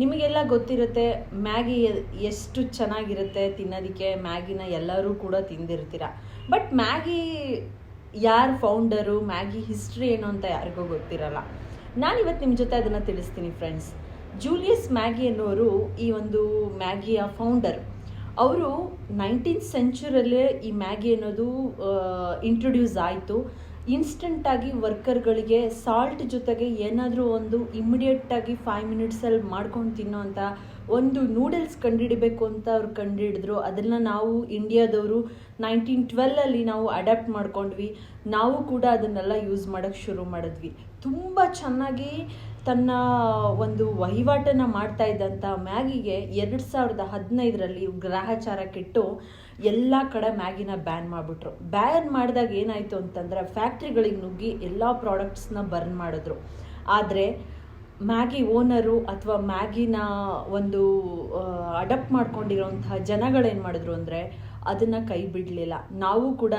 ನಿಮಗೆಲ್ಲ ಗೊತ್ತಿರುತ್ತೆ, ಮ್ಯಾಗಿ ಎಷ್ಟು ಚೆನ್ನಾಗಿರುತ್ತೆ ತಿನ್ನೋದಕ್ಕೆ, ಮ್ಯಾಗಿನ ಎಲ್ಲರೂ ಕೂಡ ತಿಂದಿರ್ತೀರ. ಬಟ್ ಮ್ಯಾಗಿ ಯಾರು ಫೌಂಡರು, ಮ್ಯಾಗಿ ಹಿಸ್ಟ್ರಿ ಏನು ಅಂತ ಯಾರಿಗೂ ಗೊತ್ತಿರಲ್ಲ. ನಾನಿವತ್ತು ನಿಮ್ಮ ಜೊತೆ ಅದನ್ನು ತಿಳಿಸ್ತೀನಿ ಫ್ರೆಂಡ್ಸ್. ಜೂಲಿಯಸ್ ಮ್ಯಾಗಿ ಅನ್ನೋರು ಈ ಒಂದು ಮ್ಯಾಗಿಯ ಫೌಂಡರ್. ಅವರು ನೈನ್ಟೀನ್ ಸೆಂಚುರಲ್ಲೇ ಈ ಮ್ಯಾಗಿ ಅನ್ನೋದು ಇಂಟ್ರೊಡ್ಯೂಸ್ ಆಯಿತು. ಇನ್ಸ್ಟೆಂಟಾಗಿ ವರ್ಕರ್ಗಳಿಗೆ ಸಾಲ್ಟ್ ಜೊತೆಗೆ ಏನಾದರೂ ಒಂದು ಇಮ್ಮಿಡಿಯೇಟಾಗಿ ಫೈವ್ ಮಿನಿಟ್ಸಲ್ಲಿ ಮಾಡ್ಕೊಂಡು ತಿನ್ನೋಂಥ ಒಂದು ನೂಡಲ್ಸ್ ಕಂಡುಹಿಡಬೇಕು ಅಂತ ಅವ್ರು ಕಂಡುಹಿಡಿದ್ರು. ಅದನ್ನು ನಾವು ಇಂಡಿಯಾದವರು ನೈನ್ಟೀನ್ ಟ್ವೆಲ್ಲಲ್ಲಿ ನಾವು ಅಡ್ಯಾಪ್ಟ್ ಮಾಡ್ಕೊಂಡ್ವಿ. ನಾವು ಕೂಡ ಅದನ್ನೆಲ್ಲ ಯೂಸ್ ಮಾಡೋಕ್ಕೆ ಶುರು ಮಾಡಿದ್ವಿ. ತುಂಬ ಚೆನ್ನಾಗಿ ತನ್ನ ಒಂದು ವಹಿವಾಟನ್ನು ಮಾಡ್ತಾ ಇದ್ದಂಥ ಮ್ಯಾಗಿಗೆ ಎರಡು ಸಾವಿರದ ಹದಿನೈದರಲ್ಲಿ ಗ್ರಹಚಾರ ಕೆಟ್ಟು ಎಲ್ಲ ಕಡೆ ಮ್ಯಾಗಿನ ಬ್ಯಾನ್ ಮಾಡಿಬಿಟ್ರು. ಬ್ಯಾನ್ ಮಾಡಿದಾಗ ಏನಾಯಿತು ಅಂತಂದರೆ ಫ್ಯಾಕ್ಟ್ರಿಗಳಿಗೆ ನುಗ್ಗಿ ಎಲ್ಲ ಪ್ರಾಡಕ್ಟ್ಸ್ನ ಬರ್ನ್ ಮಾಡಿದ್ರು. ಆದರೆ ಮ್ಯಾಗಿ ಓನರು ಅಥವಾ ಮ್ಯಾಗಿನ ಒಂದು ಅಡಪ್ಟ್ ಮಾಡ್ಕೊಂಡಿರೋಂತಹ ಜನಗಳೇನು ಮಾಡಿದ್ರು ಅಂದರೆ ಅದನ್ನು ಕೈ ಬಿಡಲಿಲ್ಲ. ನಾವು ಕೂಡ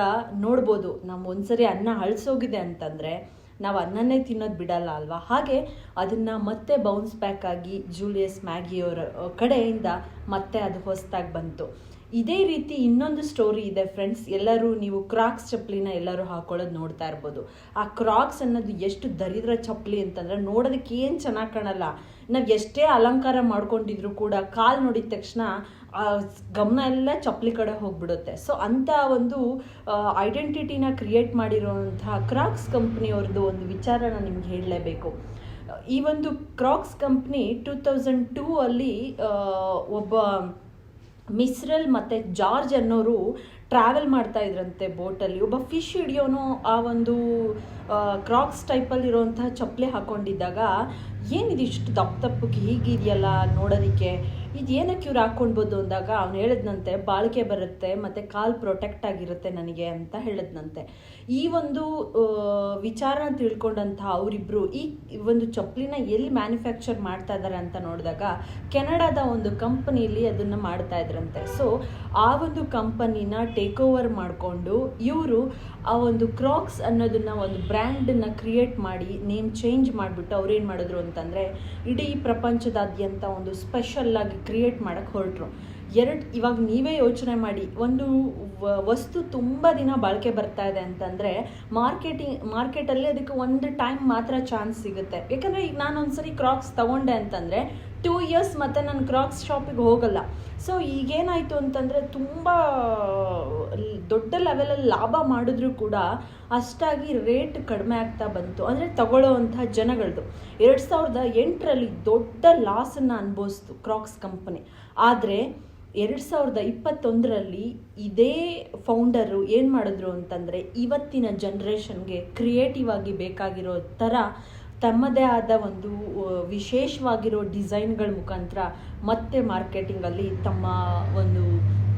ನೋಡ್ಬೋದು ನಮ್ಮ ಒಂದ್ಸರಿ ಅನ್ನ ಅಳಿಸೋಗಿದೆ ಅಂತಂದರೆ ನಾವು ಅನ್ನನೇ ತಿನ್ನೋದು ಬಿಡಲ್ಲ ಅಲ್ವಾ? ಹಾಗೆ ಅದನ್ನು ಮತ್ತೆ ಬೌನ್ಸ್ ಬ್ಯಾಕ್ ಆಗಿ ಜೂಲಿಯಸ್ ಮ್ಯಾಗಿಯವರ ಕಡೆಯಿಂದ ಮತ್ತೆ ಅದು ಹೊಸದಾಗಿ ಬಂತು. ಇದೇ ರೀತಿ ಇನ್ನೊಂದು ಸ್ಟೋರಿ ಇದೆ ಫ್ರೆಂಡ್ಸ್ ಎಲ್ಲರೂ ನೀವು ಕ್ರಾಕ್ಸ್ ಚಪ್ಪಲಿನ ಎಲ್ಲರೂ ಹಾಕೊಳ್ಳೋದು ನೋಡ್ತಾ ಇರ್ಬೋದು. ಆ ಕ್ರಾಕ್ಸ್ ಅನ್ನೋದು ಎಷ್ಟು ದರಿದ್ರ ಚಪ್ಪಲಿ ಅಂತಂದರೆ ನೋಡೋದಕ್ಕೆ ಏನು ಚೆನ್ನಾಗಿ ಕಾಣಲ್ಲ. ನಾವು ಎಷ್ಟೇ ಅಲಂಕಾರ ಮಾಡ್ಕೊಂಡಿದ್ರು ಕೂಡ ಕಾಲು ನೋಡಿದ ತಕ್ಷಣ ಆ ಗಮನ ಎಲ್ಲ ಚಪ್ಪಲಿ ಕಡೆ ಹೋಗ್ಬಿಡುತ್ತೆ. ಸೊ ಅಂಥ ಒಂದು ಐಡೆಂಟಿಟಿನ ಕ್ರಿಯೇಟ್ ಮಾಡಿರುವಂತಹ ಕ್ರಾಕ್ಸ್ ಕಂಪ್ನಿಯವ್ರದ್ದು ಒಂದು ವಿಚಾರ ನಾನು ನಿಮ್ಗೆ ಹೇಳಲೇಬೇಕು. ಈ ಒಂದು Crocs company two thousand two ಅಲ್ಲಿ ಒಬ್ಬ ಮಿಸ್ರಲ್ ಮತ್ತು ಜಾರ್ಜ್ ಅನ್ನೋರು ಟ್ರಾವೆಲ್ ಮಾಡ್ತಾ ಇದ್ರಂತೆ ಬೋಟಲ್ಲಿ. ಒಬ್ಬ ಫಿಶ್ ಹಿಡಿಯೋನು ಆ ಒಂದು ಕ್ರಾಕ್ಸ್ ಟೈಪಲ್ಲಿರುವಂತಹ ಚಪ್ಪಲಿ ಹಾಕ್ಕೊಂಡಿದ್ದಾಗ ಏನಿದು ಇಷ್ಟು ದಪ್ಪ ತಪ್ಪಕ್ಕೆ ಹೀಗಿದೆಯಲ್ಲ ನೋಡೋದಕ್ಕೆ? ಇದು ಏನಕ್ಕೆ ಇವ್ರು ಹಾಕ್ಕೊಳ್ಬೋದು ಅಂದಾಗ ಅವ್ನು ಹೇಳಿದ್ನಂತೆ, ಬಾಳಿಕೆ ಬರುತ್ತೆ, ಮತ್ತು ಕಾಲು ಪ್ರೊಟೆಕ್ಟ್ ಆಗಿರುತ್ತೆ ನನಗೆ ಅಂತ ಹೇಳಿದ್ನಂತೆ. ಈ ಒಂದು ವಿಚಾರನ ತಿಳ್ಕೊಂಡಂತಹ ಅವರಿಬ್ಬರು ಈ ಒಂದು ಚಪ್ಪಲಿನ ಎಲ್ಲಿ ಮ್ಯಾನುಫ್ಯಾಕ್ಚರ್ ಮಾಡ್ತಾ ಇದ್ದಾರೆ ಅಂತ ನೋಡಿದಾಗ ಕೆನಡಾದ ಒಂದು ಕಂಪನಿಲಿ ಅದನ್ನು ಮಾಡ್ತಾ ಇದ್ರಂತೆ. ಸೊ ಆ ಒಂದು ಕಂಪನಿನ ಟೇಕ್ ಓವರ್ ಮಾಡಿಕೊಂಡು ಇವರು ಆ ಒಂದು ಕ್ರಾಕ್ಸ್ ಅನ್ನೋದನ್ನ ಒಂದು ಬ್ರ್ಯಾಂಡನ್ನು ಕ್ರಿಯೇಟ್ ಮಾಡಿ ನೇಮ್ ಚೇಂಜ್ ಮಾಡಿಬಿಟ್ಟು ಅವ್ರೇನು ಮಾಡಿದ್ರು ಅಂತಂದರೆ, ಇಡೀ ಪ್ರಪಂಚದಾದ್ಯಂತ ಒಂದು ಸ್ಪೆಷಲ್ಲಾಗಿ ಕ್ರಿಯೇಟ್ ಮಾಡೋಕ್ಕೆ ಹೊರಟರು. ಎರಡು, ಇವಾಗ ನೀವೇ ಯೋಚನೆ ಮಾಡಿ, ಒಂದು ವಸ್ತು ತುಂಬ ದಿನ ಬಾಳಿಕೆ ಬರ್ತಾ ಇದೆ ಅಂತಂದರೆ, ಮಾರ್ಕೆಟಿಂಗ್, ಮಾರ್ಕೆಟಲ್ಲಿ ಅದಕ್ಕೆ ಒಂದು ಟೈಮ್ ಮಾತ್ರ ಚಾನ್ಸ್ ಸಿಗುತ್ತೆ. ಯಾಕಂದರೆ ಈಗ ನಾನು ಒಂದ್ಸರಿ ಕ್ರಾಕ್ಸ್ ತೊಗೊಂಡೆ ಅಂತಂದರೆ ಟೂ ಇಯರ್ಸ್ ಮತ್ತು ನಾನು ಕ್ರಾಕ್ಸ್ ಶಾಪಿಗೆ ಹೋಗಲ್ಲ. ಸೊ ಈಗೇನಾಯಿತು ಅಂತಂದರೆ ತುಂಬ ದೊಡ್ಡ ಲೆವೆಲಲ್ಲಿ ಲಾಭ ಮಾಡಿದ್ರೂ ಕೂಡ ಅಷ್ಟಾಗಿ ರೇಟ್ ಕಡಿಮೆ ಆಗ್ತಾ ಬಂತು. ಅಂದರೆ ತಗೊಳ್ಳೋವಂಥ ಜನಗಳದ್ದು ಎರಡು ಸಾವಿರದ ಎಂಟರಲ್ಲಿ ದೊಡ್ಡ ಲಾಸನ್ನು ಅನುಭವಿಸ್ತು ಕ್ರಾಕ್ಸ್ ಕಂಪನಿ ಆದರೆ ಎರಡು ಸಾವಿರದ ಇಪ್ಪತ್ತೊಂದರಲ್ಲಿ ಇದೇ ಫೌಂಡರು ಏನು ಮಾಡಿದ್ರು ಅಂತಂದರೆ ಇವತ್ತಿನ ಜನ್ರೇಷನ್ಗೆ ಕ್ರಿಯೇಟಿವ್ ಆಗಿ ಬೇಕಾಗಿರೋ ಥರ ತಮ್ಮದೇ ಆದ ಒಂದು ವಿಶೇಷವಾಗಿರೋ ಡಿಸೈನ್ಗಳ ಮುಖಾಂತರ ಮತ್ತೆ ಮಾರ್ಕೆಟಿಂಗಲ್ಲಿ ತಮ್ಮ ಒಂದು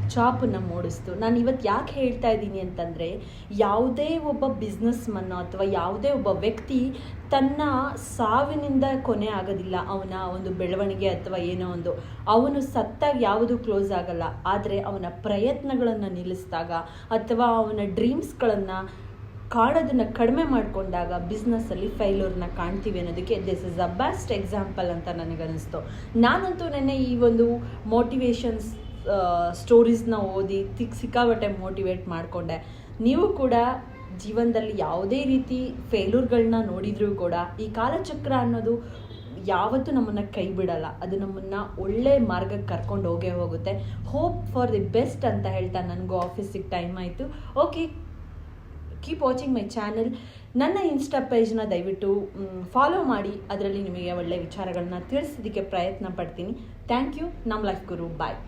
ಚಾಪನ್ನು ಮೂಡಿಸ್ತು. ನಾನು ಇವತ್ತು ಯಾಕೆ ಹೇಳ್ತಾ ಇದ್ದೀನಿ ಅಂತಂದರೆ, ಯಾವುದೇ ಒಬ್ಬ ಬಿಸ್ನೆಸ್ ಮನ್ನೋ ಅಥವಾ ಯಾವುದೇ ಒಬ್ಬ ವ್ಯಕ್ತಿ ತನ್ನ ಸಾವಿನಿಂದ ಕೊನೆ ಆಗೋದಿಲ್ಲ. ಅವನ ಒಂದು ಬೆಳವಣಿಗೆ ಅಥವಾ ಏನೋ ಒಂದು. ಅವನು ಸತ್ತಾಗ ಯಾವುದು ಕ್ಲೋಸ್ ಆಗಲ್ಲ. ಆದರೆ ಅವನ ಪ್ರಯತ್ನಗಳನ್ನು ನಿಲ್ಲಿಸಿದಾಗ ಅಥವಾ ಅವನ ಡ್ರೀಮ್ಸ್ಗಳನ್ನು ಕಾಣೋದನ್ನು ಕಡಿಮೆ ಮಾಡಿಕೊಂಡಾಗ ಬಿಸ್ನೆಸ್ಸಲ್ಲಿ ಫೈಲೂರ್ನ ಕಾಣ್ತೀವಿ ಅನ್ನೋದಕ್ಕೆ this is a best example ಅಂತ ನನಗನ್ನಿಸ್ತು. ನಾನಂತೂ ನೆನ್ನೆ ಈ ಒಂದು ಮೋಟಿವೇಶನ್ಸ್ ಸ್ಟೋರೀಸ್ನ ಓದಿ ತಿಕ್ ಸಿಕ್ಕಾಬಟ್ಟೆ ಮೋಟಿವೇಟ್ ಮಾಡಿಕೊಂಡೆ. ನೀವು ಕೂಡ ಜೀವನದಲ್ಲಿ ಯಾವುದೇ ರೀತಿ ಫೇಲ್ಯೂರ್ಗಳನ್ನ ನೋಡಿದರೂ ಕೂಡ ಈ ಕಾಲಚಕ್ರ ಅನ್ನೋದು ಯಾವತ್ತೂ ನಮ್ಮನ್ನು ಕೈ ಬಿಡಲ್ಲ. ಅದು ನಮ್ಮನ್ನು ಒಳ್ಳೆ ಮಾರ್ಗಕ್ಕೆ ಕರ್ಕೊಂಡು ಹೋಗೇ ಹೋಗುತ್ತೆ. ಹೋಪ್ ಫಾರ್ ದಿ ಬೆಸ್ಟ್ ಅಂತ ಹೇಳ್ತಾ ನನಗೂ ಆಫೀಸಿಗೆ ಟೈಮ್ ಆಯಿತು. Okay keep watching my channel ನನ್ನ ಇನ್ಸ್ಟಾ ಪೇಜ್ನ ದಯವಿಟ್ಟು ಫಾಲೋ ಮಾಡಿ. ಅದರಲ್ಲಿ ನಿಮಗೆ ಒಳ್ಳೆಯ ವಿಚಾರಗಳನ್ನ ತಿಳಿಸೋದಕ್ಕೆ ಪ್ರಯತ್ನ ಪಡ್ತೀನಿ. ಥ್ಯಾಂಕ್ ಯು ನಮ್ಮ ಲೈಫ್ ಗುರು. ಬಾಯ್